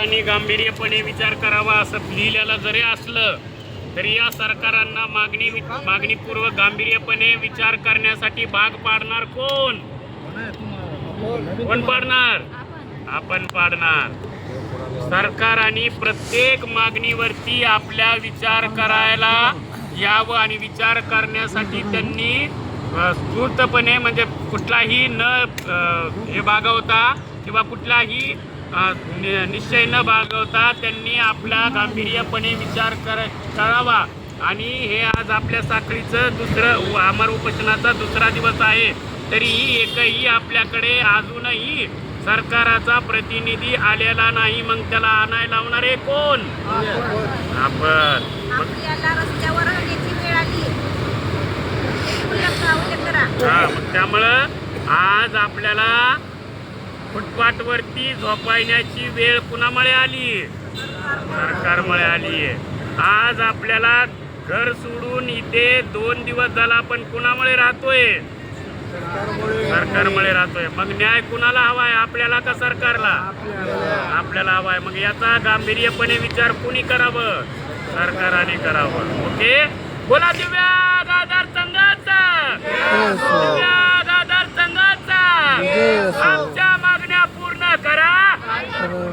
सरकारने गांभीर्यपणे विचार करावा असं लिहिलेलं जरी असलं तरी या सरकारांना मागणी मागणीपूर्वक गांभीर्यपणे विचार करण्यासाठी भाग पाडणार कोण? कोण पाडणार? आपण पाडणार. सरकार आणि प्रत्येक मागणीवरती आपल्या विचार करायला यावं आणि विचार करण्यासाठी त्यांनी स्फूर्तपणे म्हणजे कुठलाही न हे बागवता किंवा कुठलाही निश्चय न बाळगवता त्यांनी आपला गांभीर्यपणे विचार कर करावा. आणि हे आज आपल्या साखळीचं दुसरं अमर उपोषणाचा दुसरा दिवस आहे. तरीही एकही आपल्याकडे अजूनही सरकाराचा प्रतिनिधी आलेला नाही. मग त्याला आणायला लावणारे कोण? आपण. हा मग त्यामुळं आज आपल्याला फुटपाथवरती झोपायण्याची वेळ कुणामुळे आली. सरकारमुळे आली. आज आपल्याला घर सोडून इथे दोन दिवस झाला आपण कुणामुळे राहतोय? सरकारमुळे राहतोय. मग न्याय कुणाला हवाय? आपल्याला का सरकारला? आपल्याला हवाय. मग याचा गांभीर्यपणे विचार कुणी करावं? सरकारने करावं. ओके? बोला दिव्या आधार संघाचा. এবং